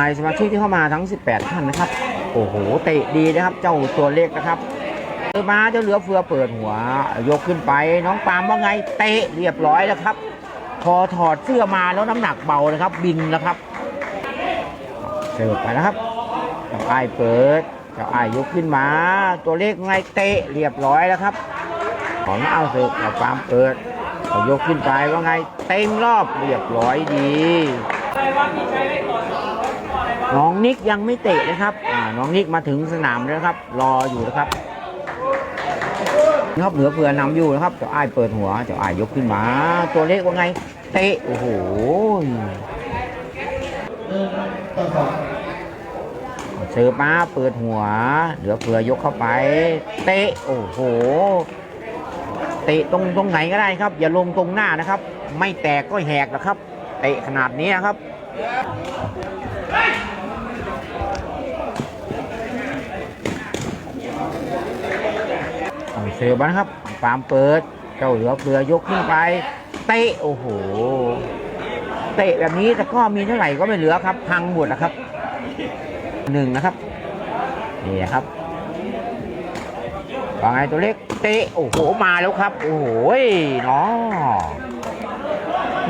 ายสมาชิกที่เข้ามาทั้ง 18 ท่านนะครับ โอ้โห เตะดีนะครับ เจ้าตัวเล็กนะครับเออมาเจ้าเหลือเฟือเปิดหัว ยกขึ้นไป น้องปามว่าไง เตะเรียบร้อยแล้วครับ พอถอดเสื้อมาแล้วน้ำหนักเบานะครับ บินนะครับเสิร์ฟไปนะครับเจ้าไอ้เปิดเจ้าไอ้ยกขึ้นมา ตัวเลขไงเตะเรียบร้อยแล้วครับ ของเอาเสิร์ฟเอาปามเปิดเอายกขึ้นไปว่าไงเต็มรอบเรียบร้อยดี น้องนิกยังไม่เตะนะครับน้องนิกมาถึงสนามแล้วครับ รออยู่นะครับนะครับเหลือเผื่อนำอยู่นะครับเจ้าอ้ายเปิดหัวเจ้าอ้ายยกขึ้นมา ตัวเลขว่าไง เตะโอ้โหเสิร์ฟมาเปิดหัว เหลือเผื่อยกเข้าไป เตะโอ้โห เตะตรงตรงไหนก็ได้ครับ อย่าลงตรงหน้านะครับ ไม่แตกก็แหกนะครับ เตะขนาดนี้ครับ เสือบ้านครับปามเปิด เจ้าเหลือเฟือยกขึ้นไป เตะโอ้โห เตะแบบนี้แต่ก็มีเท่าไหร่ก็ไม่เหลือครับ พังหมดนะครับหนึ่งนะครับ นี่ครับว่าไงตัวเล็ก เตะ โอ้โห มาแล้วครับ โอ้โหเนาะ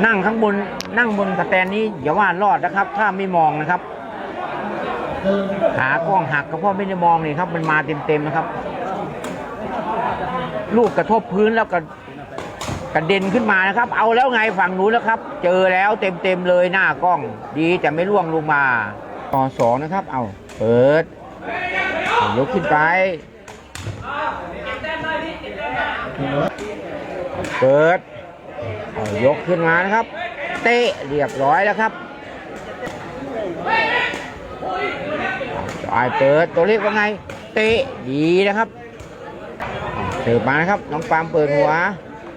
นั่งข้างบนนั่งบนสแตนนี้อย่าว่ารอดนะครับ ถ้าไม่มองนะครับ ขากล้องหักก็เพราะไม่ได้มองนี่ครับ มันมาเต็มๆนะครับ ลูกกระทบพื้นแล้วก็กระเด็นขึ้นมานะครับ เอาแล้วไงฝั่งนู้นแล้วครับ เจอแล้วเต็มๆเลยหน้ากล้อง ดีแต่ไม่ล่วงลงมาต่อสองนะครับ เอาเปิดยกขึ้นไปเปิด ยกขึ้นมานะครับ เตะเรียบร้อยแล้วครับจอยเปิดตัวเล็กว่าไง เตะดีนะครับเสิร์ฟมานะครับ น้องปามเปิดหัว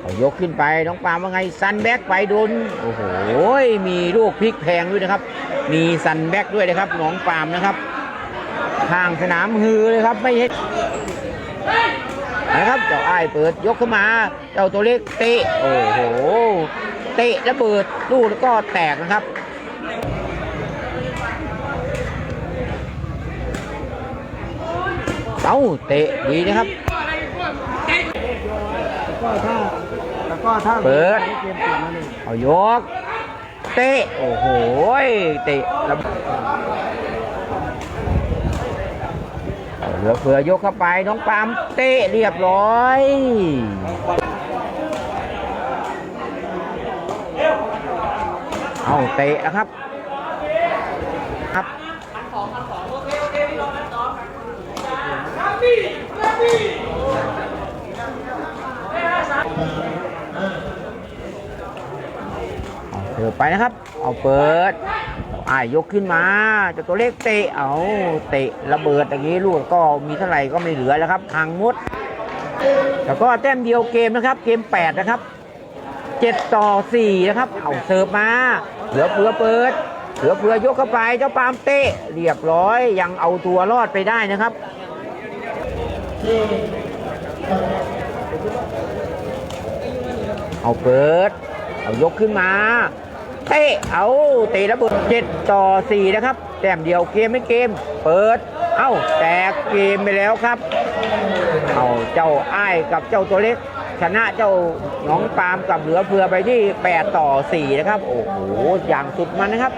เอายกขึ้นไปน้องปามว่าไงซันแบ็กไปโดนโอ้โหมีลูกพลิกแพงด้วยนะครับ มีซันแบ็กด้วยนะครับน้องปามนะครับข้างสนามฮือเลยครับไม่เห็ นะครับ เจ้าอ้ายเปิดยกขึ้นมา เจ้าตัวเล็กเตะ โอ้โห เตะระเบิดลูกแล้วก็แตกนะครับเอ้าเตะดีนะครับก็ถ้าแต่ก็ถ้าเปิดเกมเปลี่ยนมาเลยเอายก เตะ โอ้โห เตะแล้ว เหลือเฟือยกเข้าไปน้องปามเตะเรียบร้อยเอาเตะนะครับครับเอาเสิร์ฟไปนะครับ เอาเปิด อ่ายกขึ้นมาเจะตัวเลขเตะเอาเตะระเบิดอย่างนี้ลูกก็มีเท่าไหร่ก็ไม่เหลือแล้วครับพังมดแล้วก็แต้มเดียวเกมนะครับ เกม 8 นะครับ7ต่อ4นะครับเอาเสิร์ฟมาเหลือเฟือเปิดเหลือเฟือยกเข้าไปเจ้าปามเตะเรียบร้อยยังเอาตัวรอดไปได้นะครับเอาเปิด เอายกขึ้นมา เตะเอาเตะระเบิดเจ็ดต่อสี่นะครับ แต้มเดียวเกมไม่เกม เปิด เอ้าแตกเกมไปแล้วครับ เอาเจ้าอ้ายกับเจ้าตัวเล็ก ชนะเจ้าน้องปาล์มกับเหลือเฟือไปที่ 8 ต่อ 4 นะครับ โอ้โห อย่างสุดมันนะครับ